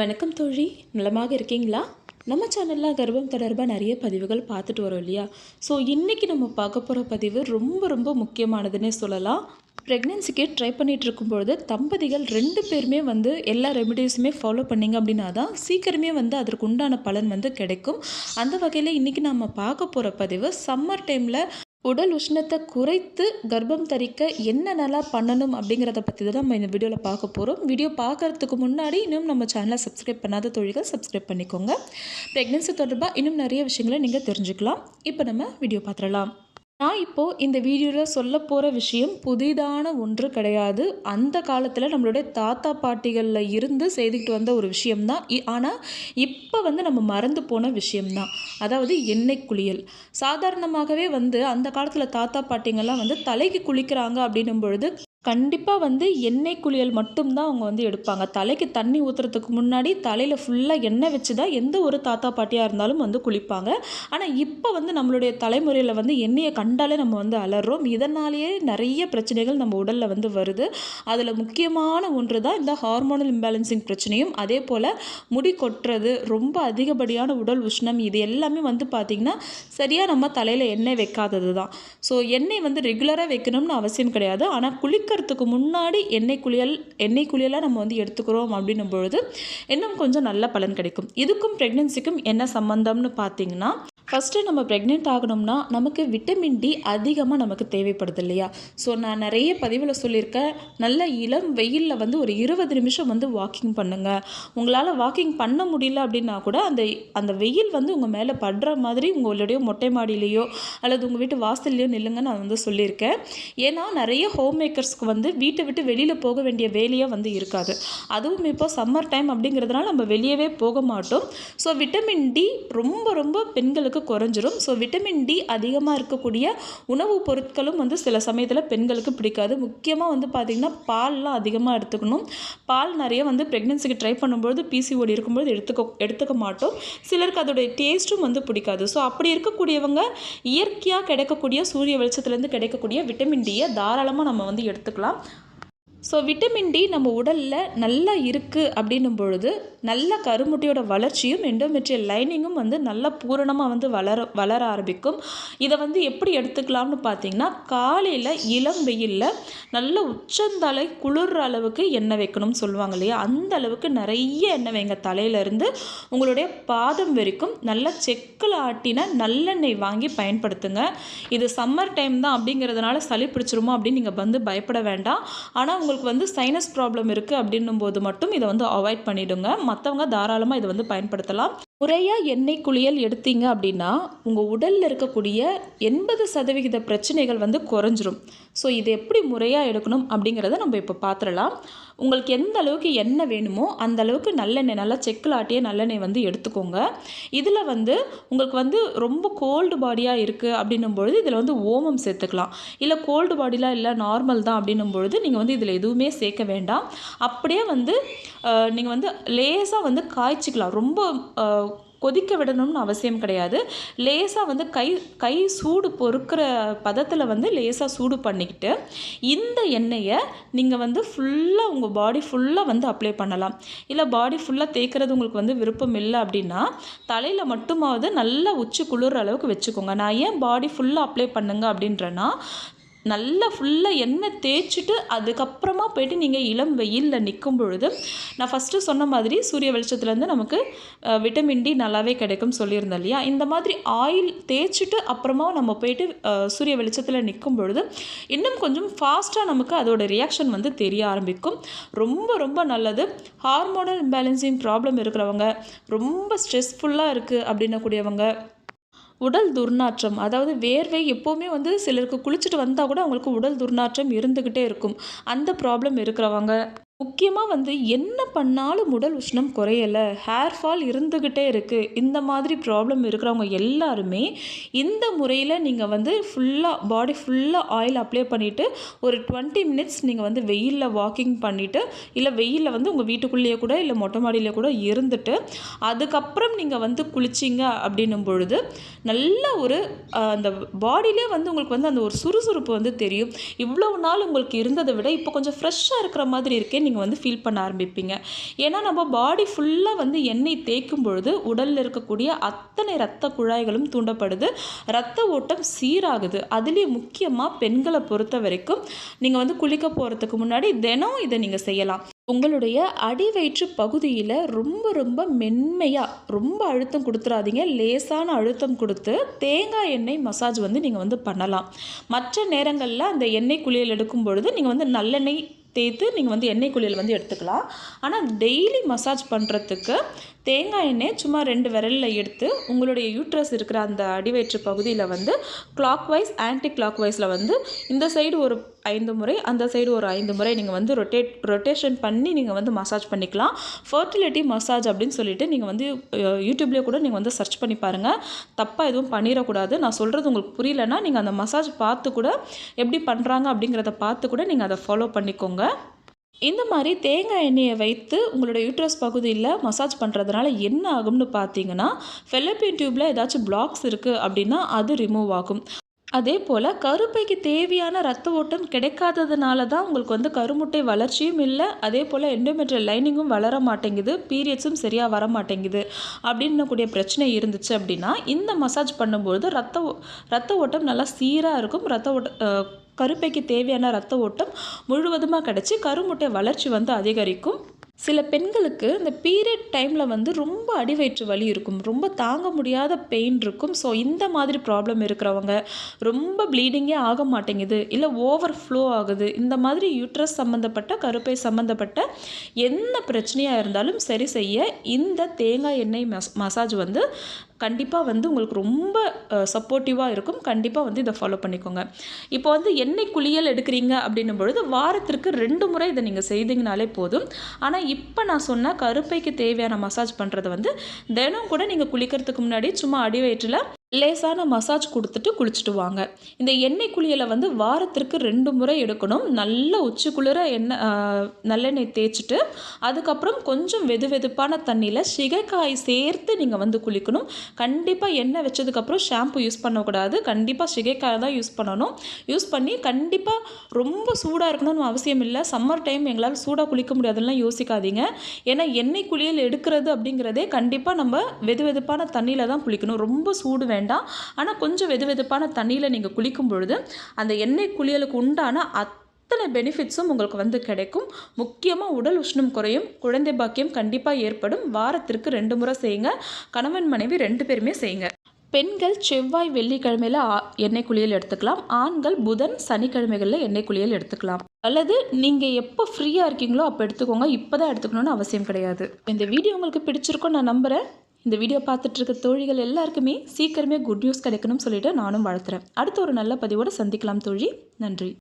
வணக்கம் தோழி. நலமாக இருக்கீங்களா? நம்ம சேனலில் கர்ப்பம் தொடர்பாக நிறைய பதிவுகள் பார்த்துட்டு வரோம் இல்லையா? ஸோ இன்றைக்கி நம்ம பார்க்க போகிற பதிவு ரொம்ப ரொம்ப முக்கியமானதுன்னே சொல்லலாம். ப்ரெக்னென்சிக்கு ட்ரை பண்ணிகிட்டு இருக்கும்பொழுது தம்பதிகள் ரெண்டு பேருமே வந்து எல்லா ரெமிடிஸுமே ஃபாலோ பண்ணிங்க அப்படின்னா தான் சீக்கிரமே வந்து அதற்கு உண்டான பலன் வந்து கிடைக்கும். அந்த வகையில் இன்றைக்கி நம்ம பார்க்க போகிற பதிவு சம்மர் டைமில் உடல் உஷ்ணத்தை குறைத்து கர்ப்பம் தரிக்க என்னென்னலாம் பண்ணணும் அப்படிங்கிறத பற்றி தான் நம்ம இந்த வீடியோவில் பார்க்க போகிறோம் வீடியோ பார்க்கறதுக்கு முன்னாடி இன்னும் நம்ம சேனலை சப்ஸ்கிரைப் பண்ணாத தொழில்கள் சப்ஸ்கிரைப் பண்ணிக்கோங்க. ப்ரெக்னென்சி தொடர்பாக இன்னும் நிறைய விஷயங்களை நீங்கள் தெரிஞ்சுக்கலாம். இப்போ நம்ம வீடியோ பார்த்துடலாம். நான் இப்போது இந்த வீடியோவில் சொல்ல போகிற விஷயம் புதிதான ஒன்று கிடையாது. அந்த காலத்தில் நம்மளுடைய தாத்தா பாட்டிகளில் இருந்து செய்துக்கிட்டு வந்த ஒரு விஷயம்தான். ஆனால் இப்போ வந்து நம்ம மறந்து போன விஷயம்தான். அதாவது எண்ணெய் குளியல். சாதாரணமாகவே வந்து அந்த காலத்தில் தாத்தா பாட்டிங்கெல்லாம் வந்து தலைக்கு குளிக்கிறாங்க அப்படின்னும் பொழுது கண்டிப்பாக வந்து எண்ணெய் குளியல் மட்டும்தான் அவங்க வந்து எடுப்பாங்க. தலைக்கு தண்ணி ஊற்றுறதுக்கு முன்னாடி தலையில் ஃபுல்லாக எண்ணெய் வச்சு தான் எந்த ஒரு தாத்தா பாட்டியாக இருந்தாலும் வந்து குளிப்பாங்க. ஆனால் இப்போ வந்து நம்மளுடைய தலைமுறையில் வந்து எண்ணெயை கண்டாலே நம்ம வந்து அலறோம். இதனாலேயே நிறைய பிரச்சனைகள் நம்ம உடலில் வந்து வருது. அதில் முக்கியமான ஒன்று தான் இந்த ஹார்மோனல் இம்பேலன்சிங் பிரச்சனையும். அதே போல் முடி கொட்டுறது ரொம்ப அதிகப்படியான உடல் உஷ்ணம் இது எல்லாமே வந்து பார்த்திங்கன்னா சரியாக நம்ம தலையில் எண்ணெய் வைக்காதது தான் ஸோ எண்ணெய் வந்து ரெகுலராக வைக்கணும்னு அவசியம் கிடையாது. ஆனால் குளிக்க குளிக்கிறதுக்கு முன்னாடி எண்ணெய் குளியல் எண்ணெய் குளியலாக நம்ம வந்து எடுத்துக்கிறோம் அப்படின்னும் பொழுது இன்னும் கொஞ்சம் நல்ல பலன் கிடைக்கும். இதுக்கும் ப்ரெக்னென்சிக்கும் என்ன சம்மந்தம்னு பார்த்தீங்கன்னா ஃபஸ்ட்டு நம்ம ப்ரெக்னென்ட் ஆகணும்னா நமக்கு விட்டமின் டி அதிகமாக நமக்கு தேவைப்படுது இல்லையா? ஸோ நான் நிறைய பதிவில் சொல்லியிருக்கேன். நல்ல இளம் வெயிலில் வந்து ஒரு இருபது நிமிஷம் வந்து வாக்கிங் பண்ணுங்கள் உங்களால் வாக்கிங் பண்ண முடியல அப்படின்னா கூட அந்த அந்த வெயில் வந்து உங்கள் மேலே படுற மாதிரி உங்களுடைய மொட்டை மாடியிலையோ அல்லது உங்கள் வீட்டு வாசல்லையோ நில்லுங்க நான் வந்து சொல்லியிருக்கேன். ஏன்னா நிறைய ஹோம் மேக்கர்ஸ்க்கு வந்து வீட்டை விட்டு வெளியில் போக வேண்டிய வேலையாக வந்து இருக்காது. அதுவும் இப்போ சம்மர் டைம் அப்படிங்கிறதுனால நம்ம வெளியவே போக மாட்டோம். ஸோ விட்டமின் டி ரொம்ப ரொம்ப பெண்களுக்கு குறைஞ்சிரும். ஸோ விட்டமின் டி அதிகமாக இருக்கக்கூடிய உணவுப் பொருட்களும் வந்து சில சமயத்தில் பெண்களுக்கு பிடிக்காது. முக்கியமாக வந்து பார்த்திங்கன்னா பால்லாம் அதிகமாக எடுத்துக்கணும். பால் நிறைய வந்து ப்ரெக்னென்சிக்கு ட்ரை பண்ணும்பொழுது பிசிஓடி இருக்கும்போது எடுத்துக்க எடுத்துக்க மாட்டோம். சிலருக்கு அதோடைய டேஸ்ட்டும் வந்து பிடிக்காது. ஸோ அப்படி இருக்கக்கூடியவங்க இயற்கையாக கிடைக்கக்கூடிய சூரிய வெளிச்சத்துலேருந்து கிடைக்கக்கூடிய விட்டமின் டியை தாராளமாக நம்ம வந்து எடுத்துக்கலாம். ஸோ விட்டமின் டி நம்ம உடலில் நல்லா இருக்குது அப்படின்னும் பொழுது நல்ல கருமுட்டியோட வளர்ச்சியும் எண்டோமெட்ரியல் லைனிங்கும் வந்து நல்லா பூரணமாக வந்து வளர வளர ஆரம்பிக்கும். இதை வந்து எப்படி எடுத்துக்கலாம்னு பார்த்தீங்கன்னா காலையில் இளம் வெயிலில் நல்ல உச்சந்தலை குளிர்ற அளவுக்கு எண்ணெய் வைக்கணும்னு சொல்லுவாங்க இல்லையா? அந்த அளவுக்கு நிறைய எண்ணெய் வைங்க. தலையிலேருந்து உங்களுடைய பாதம் வரைக்கும் நல்ல செக்கில் ஆட்டின நல்லெண்ணெய் வாங்கி பயன்படுத்துங்க. இது சம்மர் டைம் தான் அப்படிங்கிறதுனால சளி பிடிச்சிருமோ அப்படின்னு நீங்கள் வந்து பயப்பட வேண்டாம். ஆனால் உங்களுக்கு வந்து சைனஸ் ப்ராப்ளம் இருக்குது அப்படின்னும் போது மட்டும் இதை வந்து அவாய்ட் பண்ணிவிடுங்க மற்றவங்க தாராளமாக இதை வந்து பயன்படுத்தலாம். முறையாக எண்ணெய் குளியல் எடுத்தீங்க அப்படின்னா உங்கள் உடலில் இருக்கக்கூடிய எண்பது சதவிகித பிரச்சனைகள் வந்து குறைஞ்சிரும். ஸோ இது எப்படி முறையாக எடுக்கணும் அப்படிங்கிறத நம்ம இப்போ பார்த்துடலாம். உங்களுக்கு எந்த அளவுக்கு எண்ணெய் வேணுமோ அந்த அளவுக்கு நல்லெண்ணெய் நல்லா செக்கில் ஆட்டிய நல்லெண்ணெய் வந்து எடுத்துக்கோங்க. இதில் வந்து உங்களுக்கு வந்து ரொம்ப கோல்டு பாடியாக இருக்குது அப்படின்னும் பொழுது இதில் வந்து ஓமம் சேர்த்துக்கலாம். இல்லை கோல்டு பாடிலாம் இல்லை நார்மல் தான் அப்படின்னும் பொழுது நீங்கள் வந்து இதில் எதுவுமே சேர்க்க வேண்டாம். அப்படியே வந்து நீங்கள் வந்து லேசாக வந்து காய்ச்சிக்கலாம். ரொம்ப கொதிக்க விடணும்னு அவசியம் கிடையாது. லேசாக வந்து கை கை சூடு பொறுக்கிற பதத்தில் வந்து லேசாக சூடு பண்ணிக்கிட்டு இந்த எண்ணெயை நீங்கள் வந்து ஃபுல்லாக உங்கள் பாடி ஃபுல்லாக வந்து அப்ளை பண்ணலாம். இல்லை பாடி ஃபுல்லாக தேய்க்கிறது உங்களுக்கு வந்து விருப்பம் இல்லை அப்படின்னா தலையில் மட்டுமாவது நல்லா உச்சி குளிர்ற அளவுக்கு வச்சுக்கோங்க. நான் ஏன் பாடி ஃபுல்லாக அப்ளை பண்ணுங்க அப்படின்றேன்னா நல்லா ஃபுல்லாக எண்ணெய் தேய்ச்சிட்டு அதுக்கப்புறமா போயிட்டு நீங்கள் இளம் வெயிலில் நிற்கும் பொழுது நான் ஃபஸ்ட்டு சொன்ன மாதிரி சூரிய வெளிச்சத்துலேருந்து நமக்கு விட்டமின் டி நல்லாவே கிடைக்கும் சொல்லியிருந்தேன் இல்லையா? இந்த மாதிரி ஆயில் தேய்ச்சிட்டு அப்புறமா நம்ம போயிட்டு சூரிய வெளிச்சத்தில் நிற்கும் பொழுது இன்னும் கொஞ்சம் ஃபாஸ்ட்டாக நமக்கு அதோட ரியாக்ஷன் வந்து தெரிய ஆரம்பிக்கும். ரொம்ப ரொம்ப நல்லது. ஹார்மோனல் இம்பேலன்சிங் ப்ராப்ளம் இருக்கிறவங்க ரொம்ப ஸ்ட்ரெஸ்ஃபுல்லாக இருக்குது அப்படின்னக்கூடியவங்க உடல் துர்நாற்றம். அதாவது வேர்வை எப்போவுமே வந்து சிலருக்கு குளிச்சுட்டு வந்தால் கூட அவங்களுக்கு உடல் துர்நாற்றம் இருந்துக்கிட்டே இருக்கும். அந்த ப்ராப்ளம் இருக்கிறவங்க முக்கியமாக வந்து என்ன பண்ணாலும் உடல் உஷ்ணம் குறையலை ஹேர் ஃபால் இருந்துக்கிட்டே இருக்குது இந்த மாதிரி ப்ராப்ளம் இருக்கிறவங்க எல்லாருமே இந்த முறையில் நீங்கள் வந்து ஃபுல்லாக பாடி ஃபுல்லாக ஆயில் அப்ளை பண்ணிவிட்டு ஒரு டுவெண்ட்டி மினிட்ஸ் நீங்கள் வந்து வெயிலில் வாக்கிங் பண்ணிவிட்டு இல்லை வெயிலில் வந்து உங்கள் வீட்டுக்குள்ளேயே கூட இல்லை மொட்டை மாடியில் கூட இருந்துட்டு அதுக்கப்புறம் நீங்கள் வந்து குளிச்சிங்க அப்படின்னும் பொழுது நல்ல ஒரு அந்த பாடியிலே வந்து உங்களுக்கு வந்து அந்த ஒரு சுறுசுறுப்பு வந்து தெரியும். இவ்வளவு நாள் உங்களுக்கு இருந்ததை விட இப்போ கொஞ்சம் ஃப்ரெஷ்ஷாக இருக்கிற மாதிரி இருக்கே நீங்கள் வந்து ஃபீல் பண்ண ஆரம்பிப்பீங்க. ஏன்னா நம்ம பாடி ஃபுல்லாக வந்து எண்ணெய் தேய்க்கும் பொழுது உடலில் இருக்கக்கூடிய அத்தனை ரத்த குழாய்களும் தூண்டப்படுது. ரத்த ஓட்டம் சீராகுது. அதுலேயும் முக்கியமாக பெண்களை பொறுத்த வரைக்கும் நீங்கள் வந்து குளிக்க போகிறதுக்கு முன்னாடி தினம் இதை நீங்கள் செய்யலாம். உங்களுடைய அடிவயிற்று பகுதியில் ரொம்ப ரொம்ப மென்மையாக ரொம்ப அழுத்தம் கொடுத்துறாதீங்க. லேசான அழுத்தம் கொடுத்து தேங்காய் எண்ணெய் மசாஜ் வந்து நீங்கள் வந்து பண்ணலாம். மற்ற நேரங்களில் அந்த எண்ணெய் குளியல் எடுக்கும் பொழுது நீங்கள் வந்து நல்லெண்ணெய் தேய்த்து நீங்கள் வந்து எண்ணெய் குளியல் வந்து எடுத்துக்கலாம். ஆனால் டெய்லி மசாஜ் பண்ணுறதுக்கு தேங்காய் எண்ணெய் சும்மா ரெண்டு விரலில் எடுத்து உங்களுடைய யூட்ரஸ் இருக்கிற அந்த அடிவயிற்று பகுதியில் வந்து கிளாக் வைஸ் ஆன்டி கிளாக் வைஸில் வந்து இந்த சைடு ஒரு ஐந்து முறை அந்த சைடு ஒரு ஐந்து முறை நீங்கள் வந்து ரொட்டேட் ரொட்டேஷன் பண்ணி நீங்கள் வந்து மசாஜ் பண்ணிக்கலாம். ஃபர்டிலிட்டி மசாஜ் அப்படின்னு சொல்லிட்டு நீங்கள் வந்து யூடியூப்லேயே கூட நீங்கள் வந்து சர்ச் பண்ணி பாருங்கள் தப்பாக எதுவும் பண்ணிடக்கூடாது. நான் சொல்கிறது உங்களுக்கு புரியலன்னா நீங்கள் அந்த மசாஜ் பார்த்து கூட எப்படி பண்ணுறாங்க அப்படிங்கிறத பார்த்து கூட நீங்கள் அதை ஃபாலோ பண்ணிக்கோங்க. இந்த மாதிரி தேங்காய் எண்ணெயை வைத்து உங்களோட யூட்ரஸ் பகுதியில் மசாஜ் பண்ணுறதுனால என்ன ஆகும்னு பார்த்தீங்கன்னா ஃபெலப்பின் டியூப்பில் ஏதாச்சும் பிளாக்ஸ் இருக்குது அப்படின்னா அது ரிமூவ் ஆகும். அதே போல் கருப்பைக்கு தேவையான ரத்த ஓட்டம் கிடைக்காததுனால தான் உங்களுக்கு வந்து கருமுட்டை வளர்ச்சியும் இல்லை அதே போல் எண்டோமெட்ரியல் லைனிங்கும் வளர மாட்டேங்குது பீரியட்ஸும் சரியாக வர மாட்டேங்குது அப்படின்னக்கூடிய பிரச்சனை இருந்துச்சு அப்படின்னா இந்த மசாஜ் பண்ணும்பொழுது ரத்த ரத்த ஓட்டம் நல்லா சீராக இருக்கும் ரத்த ஓட்ட கருப்பைக்கு தேவையான ரத்த ஓட்டம் முழுவதுமாக கிடச்சி கருமுட்டை வளர்ச்சி வந்து அதிகரிக்கும். சில பெண்களுக்கு இந்த பீரியட் டைமில் வந்து ரொம்ப அடிவயிற்று வலி இருக்கும். ரொம்ப தாங்க முடியாத பெயின் இருக்கும். ஸோ இந்த மாதிரி ப்ராப்ளம் இருக்கிறவங்க ரொம்ப ப்ளீடிங்கே ஆக மாட்டேங்குது. இல்லை ஓவர் ஃப்ளோ ஆகுது. இந்த மாதிரி யூட்ரஸ் சம்மந்தப்பட்ட கருப்பை சம்மந்தப்பட்ட என்ன பிரச்சனையாக இருந்தாலும் சரி செய்ய இந்த தேங்காய் எண்ணெய் மஸ் மசாஜ் வந்து கண்டிப்பாக வந்து உங்களுக்கு ரொம்ப சப்போர்ட்டிவாக இருக்கும். கண்டிப்பாக வந்து இதை ஃபாலோ பண்ணிக்கோங்க. இப்போ வந்து எண்ணெய் குளியல் எடுக்கிறீங்க அப்படின்னும் பொழுது வாரத்திற்கு ரெண்டு முறை இதை நீங்கள் செய்தீங்கனாலே போதும். ஆனால் இப்போ நான் சொன்ன கருப்பைக்கு தேவையான மசாஜ் பண்ணுறது வந்து தினம் கூட நீங்கள் குளிக்கிறதுக்கு முன்னாடி சும்மா அடி வயிற்றில் லேசான மசாஜ் கொடுத்துட்டு குளிச்சுட்டு வாங்க இந்த எண்ணெய் குளியலை வந்து வாரத்திற்கு ரெண்டு முறை எடுக்கணும். நல்ல உச்சி குளிர எண்ணெய் நல்லெண்ணெய் தேய்ச்சிட்டு அதுக்கப்புறம் கொஞ்சம் வெது வெதுப்பான தண்ணியில் சிகைக்காய் சேர்த்து நீங்கள் வந்து குளிக்கணும். கண்டிப்பாக எண்ணெய் வச்சதுக்கப்புறம் ஷாம்பு யூஸ் பண்ணக்கூடாது. கண்டிப்பாக சிகைக்காய் தான் யூஸ் பண்ணணும். யூஸ் பண்ணி கண்டிப்பாக ரொம்ப சூடாக இருக்கணும்னு அவசியம் இல்லை. சம்மர் டைம் எங்களால் சூடாக குளிக்க முடியாதுலாம் யோசிக்காதீங்க. ஏன்னா எண்ணெய் குளியல் எடுக்கிறது அப்படிங்கிறதே கண்டிப்பாக நம்ம வெது வெதுப்பான தண்ணியில் தான் குளிக்கணும். ரொம்ப சூடு வேணும். வேண்டாம். ஆனால் கொஞ்சம் வெது வெதுப்பான தண்ணியில் நீங்கள் குளிக்கும் பொழுது அந்த எண்ணெய் குளியலுக்கு உண்டான அத்தனை பெனிஃபிட்ஸும் உங்களுக்கு வந்து கிடைக்கும். முக்கியமாக உடல் உஷ்ணம் குறையும் குழந்தை பாக்கியம் கண்டிப்பாக ஏற்படும். வாரத்திற்கு ரெண்டு முறை செய்யுங்க. கணவன் மனைவி ரெண்டு பேருமே செய்யுங்க. பெண்கள் செவ்வாய் வெள்ளிக்கிழமையில் எண்ணெய் குளியல் எடுத்துக்கலாம். ஆண்கள் புதன் சனிக்கிழமைகளில் எண்ணெய் குளியல் எடுத்துக்கலாம். அல்லது நீங்கள் எப்போ ஃப்ரீயாக இருக்கீங்களோ அப்போ எடுத்துக்கோங்க. இப்போ தான் எடுத்துக்கணும்னு அவசியம் கிடையாது. இந்த வீடியோ உங்களுக்கு பிடிச்சிருக்கோன்னு நான் நம்புகிறேன் இந்த வீடியோ பார்த்துட்ருக்க தோழிகள் எல்லாருக்குமே சீக்கிரமே குட் நியூஸ் கிடைக்கணும்னு சொல்லிவிட்டு நானும் வாழ்த்துறேன். அடுத்த ஒரு நல்ல பதிவோடு சந்திக்கலாம் தோழி. நன்றி.